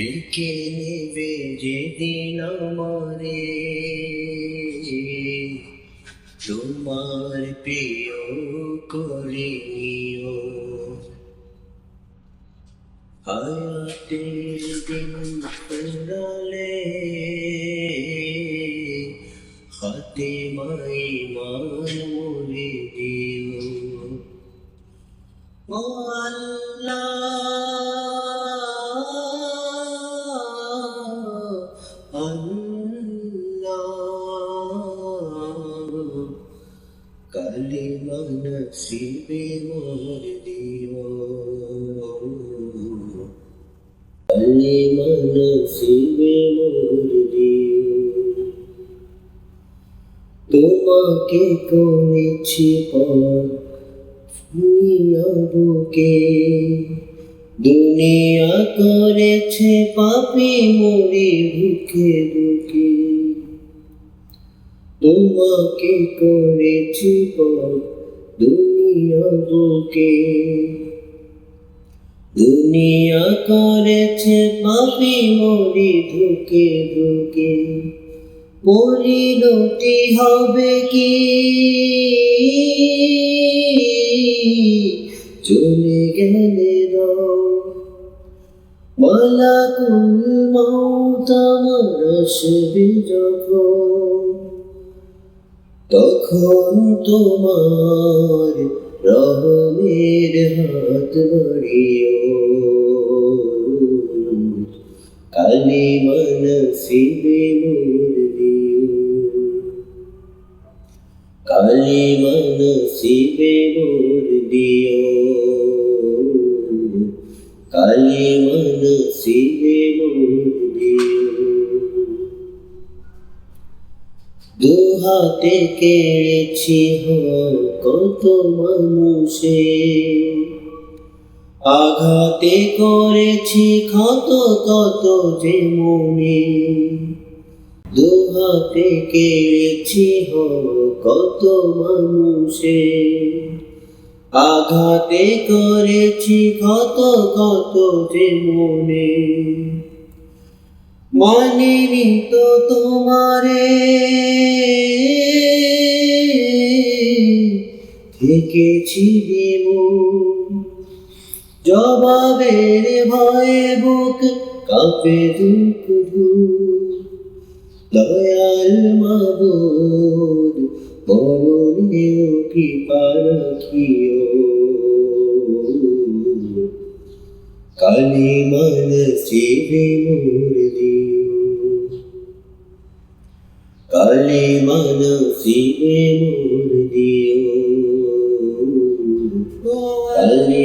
ডেকে নেবে যেদিন আমারে। তোমার প্রিয় করে হায়াতের দিন ফুরালে হাতে মাই মান মুড়ে দিও। ও আল্লাহ কালিমা নসিবে মোর দিও কালিমা নসিবে মোর দিও তোমাকে করেছি পর দুনিয়া বুকে। দুনিয়া করেছে পাপি মরি বুকে বুকে। তোমাকে করেছি দুনিয়া বুকে। দুনিয়া করেছে পাপি মরি ধুকে ধুকে। পরিণতি হবে কি? চলে গেলে মালাকুল মৌত আমার আসবে যখন। তখন তোমার রহমের হাত বাড়িও। কালি মনসিবে মোর দিও। কালি মনসিবে মোর দিও। কালি মনসিবে মোর দু হাতে কেড়েছি কত মানুষে। আঘাতে করেছি ক্ষত কত যে মনে। দু হাতে কেড়েছি কত মানুষে। আঘাতে করেছি ক্ষত কত যে মনে। মানিনি তো তোমারে। থেকেছি দেব জবাবের ভয়ে বুক কাঁপে দুঃখ দয়াল মাবুদ, মরণেও কি পারখিও কালি মন শিবে মোর দিও কালি মন শিবে মোর দিও কালি